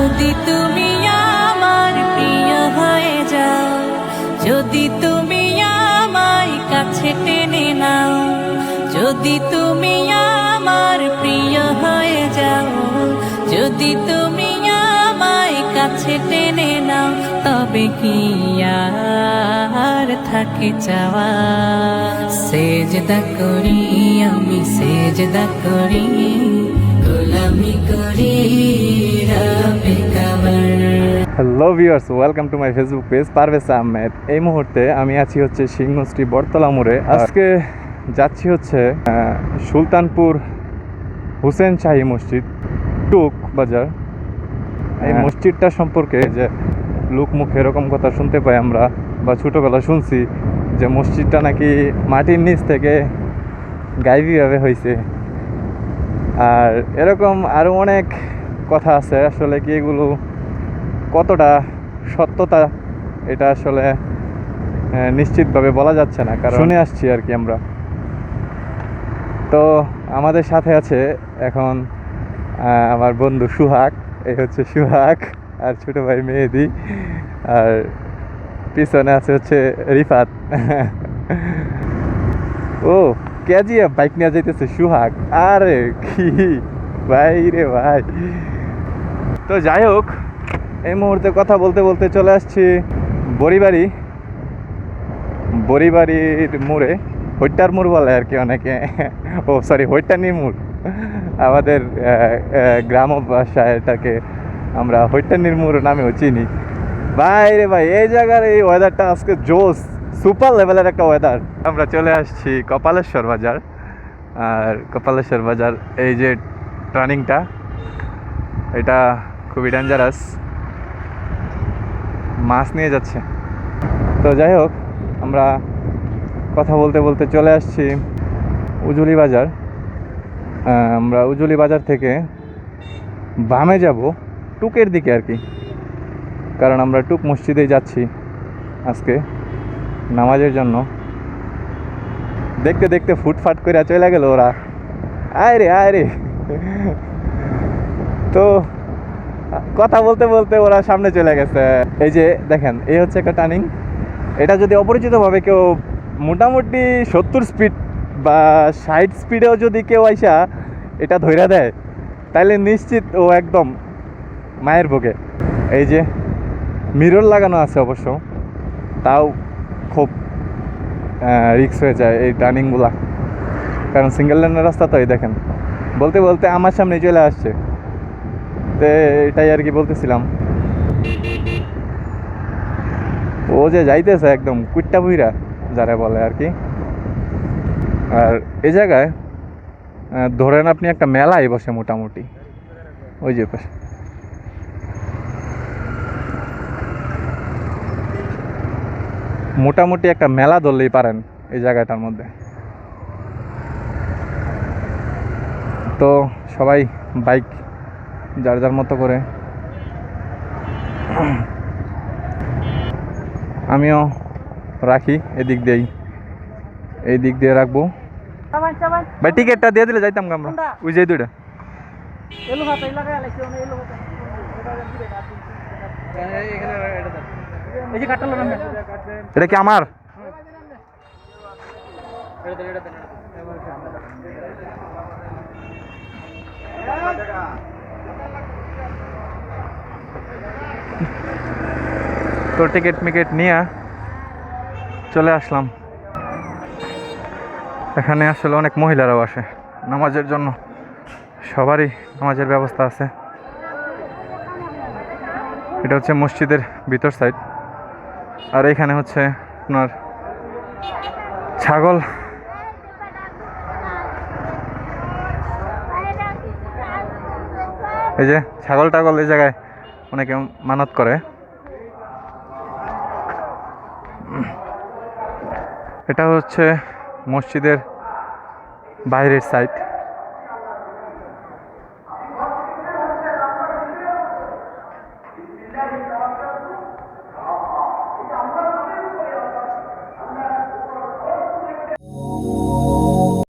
যদি তুমি আমার প্রিয় হয়ে যাও, যদি তুমি আমায় কাছে টেনে নাও, যদি তুমি আমার প্রিয় হয়ে যাও, যদি তুমি আমায় কাছে টেনে নাও, তবে কি আর থাকে চাওয়া? সেজদা করি আমি, সেজদা করি, গোলামি করি। Hello viewers welcome to my Facebook page Parvez Ahmed এই মুহূর্তে আমি আছি হচ্ছে সিংহশ্রী বটতলা মোড়ে। আজকে যাচ্ছি হচ্ছে সুলতানপুর হুসেন শাহী মসজিদ টুক বাজার। এই হ্যাঁ। মসজিদটা সম্পর্কে যে লোকমুখে এরকম কথা শুনতে পাই আমরা বা ছোটোবেলা শুনছি যে মসজিদটা নাকি মাটির নিচ থেকে গাইবিভাবে হয়েছে আর এরকম আরও অনেক কথা আছে আসলে কি এগুলো কতটা সত্যতা এটা আসলে নিশ্চিতভাবে বলা যাচ্ছে না কারণ শুনে আসছি আর কি আমরা। তো আমাদের সাথে আছে এখন আমার বন্ধু সুহাগ এই হচ্ছে সুহাগ আর ছোট ভাই মেহেদি আর পিছনে আছে হচ্ছে রিফাত। ও কেজিয়া বাইক নিয়ে যাইতেছে সুহাগ। আরে কি ভাই রে ভাই। তো যাই হোক এই মুহূর্তে কথা বলতে বলতে চলে আসছি বড়িবাড়ি। বড়িবাড়ির মোড়ে, হইটার মোড় বলে আর কি অনেকে। ও সরি হৈটানির মোড়। আমাদের গ্রাম ভাষায় এটাকে আমরা হৈটানির মোড় নামেও চিনি। ভাই রে ভাই, এই জায়গার এই ওয়েদারটা আজকে জোস সুপার লেভেলের একটা ওয়েদার আমরা চলে আসছি কপালেশ্বর বাজার। আর কপালেশ্বর বাজার, এই যে টার্নিংটা এটা খুবই ডেঞ্জারাস মাছ নিয়ে যাচ্ছে। তো যাই হোক, আমরা কথা বলতে বলতে চলে আসছি উজুলি বাজার। আমরা উজুলি বাজার থেকে বামে যাব টুকের দিকে আর কি। কারণ আমরা টুক মসজিদে যাচ্ছি আজকে নামাজের জন্য। দেখতে দেখতে ফুটফাট করে চলে গেল ওরা। আয় রে আয় রে। তো কথা বলতে বলতে ওরা সামনে চলে গেছে। এই যে দেখেন, এই হচ্ছে একটা টার্নিং এটা যদি অপরিচিতভাবে কেউ মোটামুটি সত্তর স্পিড বা ষাট স্পিডেও যদি কেউ আইসা এটা ধইরা দেয় তাহলে নিশ্চিত ও একদম মায়ের বুকে এই যে মিরর লাগানো আছে অবশ্য, তাও খুব রিক্স হয়ে যায় এই টার্নিংগুলা কারণ সিঙ্গেল লেনের রাস্তা তো এই দেখেন। বলতে বলতে আমার সামনে চলে আসছে। তো এটাই আর কি বলতেছিলাম। ও যে যাইতেছে একদম, কুইট্টা বুইরা, যারা বলে আর কি। আর এই জায়গায় ধরেন আপনি একটা মেলাই বসে মোটামুটি। ওই যে পাশে। মোটামুটি একটা মেলা ধরলেই পারেন এই জায়গাটার মধ্যে। তো সবাই বাইক যার যার মতো করে। আমিও রাখি এদিক দিয়েই। এই দিক দিয়ে রাখব। ভাই টিকিটটা দিয়ে দিলে যাইতাম আমরা। ওই যে দুইটা। এটা কি আমার? তো টিকিট মিকেট নিয়ে চলে আসলাম। এখানে আসলে অনেক মহিলারাও আসে, নামাজের জন্য। সবারই নামাজের ব্যবস্থা আছে। এটা হচ্ছে মসজিদের ভিতর সাইড আর এখানে হচ্ছে আপনার ছাগল। এই যে ছাগল টাগল এই জায়গায় অনেকে মানত করে। এটা হচ্ছে মসজিদের বাইরের সাইড